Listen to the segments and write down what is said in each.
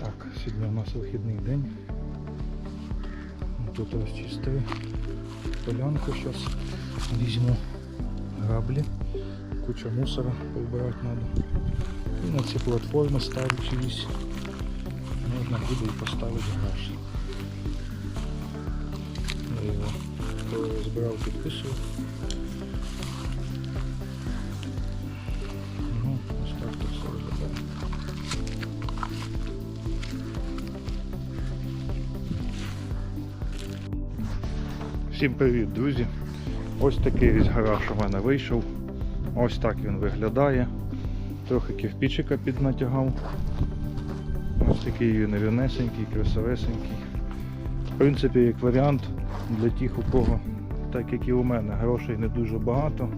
Так, сьогодні у нас вихідний день. Тут розчистили полянку. Зараз візьму граблі. Куча мусора прибирати треба. І на ці платформи чиїсь. Можна буде і поставити гараж. Я його збирав, підписував. Всім привіт, друзі! Ось такий ось гараж у мене вийшов. Ось так він виглядає. Трохи кирпичика піднатягав. Ось такий він рівнесенький, красивесенький. В принципі, як варіант для тих, у кого, так як і у мене, грошей не дуже багато.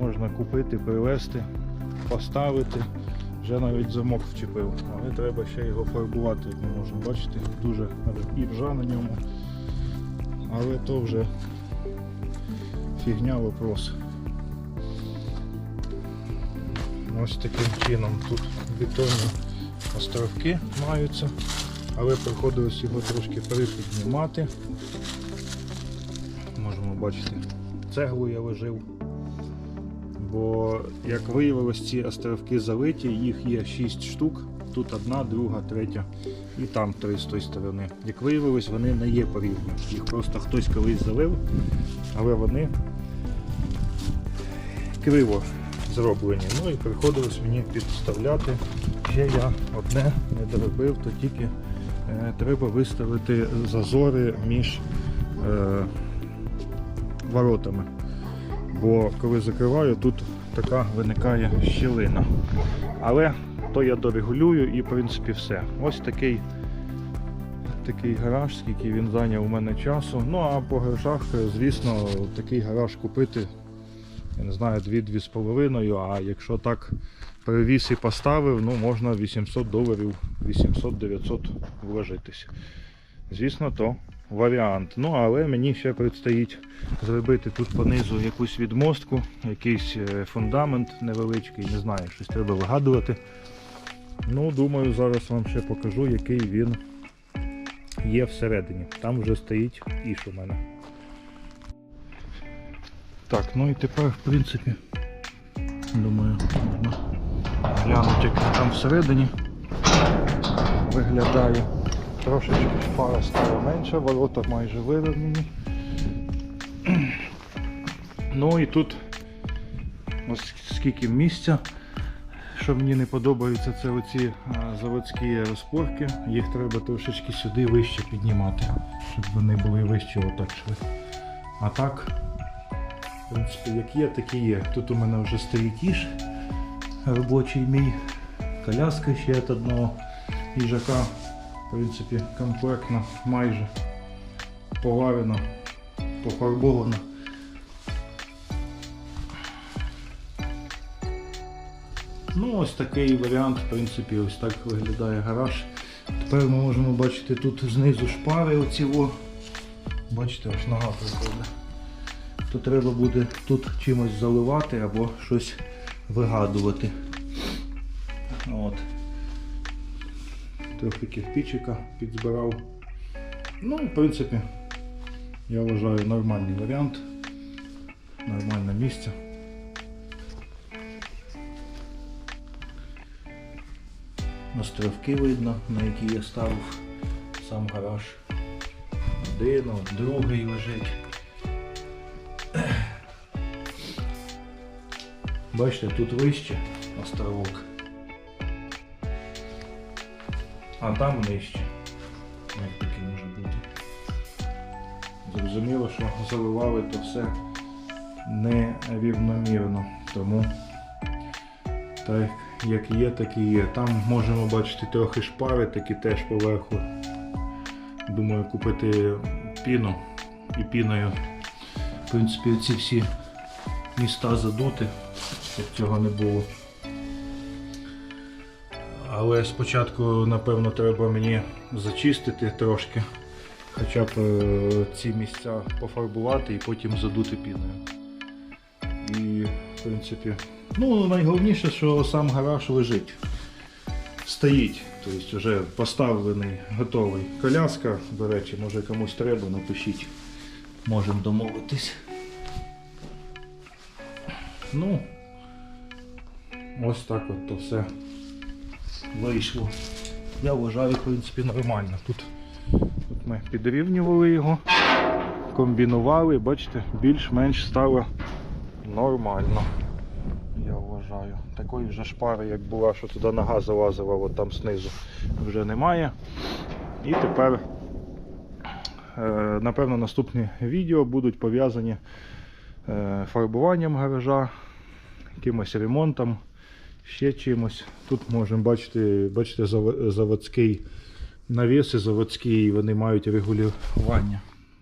Можна купити, привезти, поставити. Вже навіть замок вчепив, але треба ще його фарбувати, як ми можемо бачити. Дуже і ржа на ньому. Але то вже фігня вопрос. Ось таким чином тут бетонні островки маються, але приходилось його трошки перепіднімати. Можемо бачити, цеглу я ложив. Бо, як виявилось, ці островки залиті, їх є 6 штук. Тут одна, друга, третя і там три з тої сторони. Як виявилось, вони не є порівні. Їх просто хтось колись залив, але вони криво зроблені. Ну і приходилось мені підставляти. Ще я одне не доробив, то тільки е, треба виставити зазори між е, воротами. Бо коли закриваю, тут така виникає щілина. Але то я дорегулюю і в принципі все. Ось такий такий гараж, скільки він зайняв у мене часу. Ну а по гаражах, звісно, такий гараж купити, я не знаю, 2-2,5, а якщо так привіз і поставив, ну можна 800 доларів, 800-900 вложитись. Звісно, то варіант. Ну, але мені ще предстоїть зробити тут понизу якусь відмостку, якийсь е, фундамент невеличкий, не знаю, щось треба вигадувати. Ну, думаю, зараз вам ще покажу, який він є всередині. Там вже стоїть іш у мене. Так, ну і тепер, в принципі, думаю, можна глянути, як там всередині виглядає. Трошечки фара стала менша, ворота майже вирівняні. Ну і тут скільки місця. Що мені не подобається, це оці заводські розпорки. Їх треба трошечки сюди вище піднімати, щоб вони були вище отак шли. А так, в принципі, як є, так і є. Тут у мене вже стоїть іж робочий мій, коляска ще від одного їжака. В принципі, комплектно, майже поварено, пофарбовано. Ну, ось такий варіант, в принципі, ось так виглядає гараж. Тепер ми можемо бачити тут знизу шпари оці о. Бачите, аж нога приходить. То треба буде тут чимось заливати або щось вигадувати. От. Трохи кирпичика підзбирав. Ну, в принципі, я вважаю нормальний варіант. Нормальне місце. Островки видно, на які я ставив сам гараж. Один, другий лежить. Бачите, тут вище островок. А там нижче. Як таке може бути. Зрозуміло, що заливали то все нерівномірно. Тому так як є, так і є. Там можемо бачити трохи шпари, такі теж поверху. Думаю, купити піну і піною. В принципі, ці всі міста задути, щоб цього не було. Але спочатку, напевно, треба мені зачистити трошки, хоча б е, ці місця пофарбувати і потім задути піною. І, принципі, ну найголовніше, що сам гараж лежить. стоїть. Тобто вже поставлений, готовий. Коляска, до речі, може комусь треба, напишіть. Можемо домовитись. Ну, ось так от то все вийшло. Я вважаю, в принципі, нормально. Тут, тут ми підрівнювали його, комбінували, бачите, більш-менш стало нормально. Я вважаю. Такої вже шпари, як була, що туди нога залазила, от там знизу, вже немає. І тепер, е, напевно, наступні відео будуть пов'язані е, фарбуванням гаража, якимось ремонтом, ще чимось. Тут можемо бачити, бачите, заво- заводський навіси заводські, вони мають регулювання.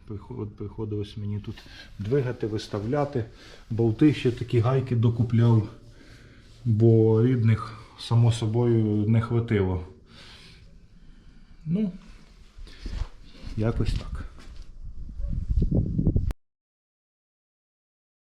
Приход- Приходилось мені тут двигати, виставляти. Болти ще такі гайки докупляв, бо рідних, само собою, не хватило. Ну, якось так.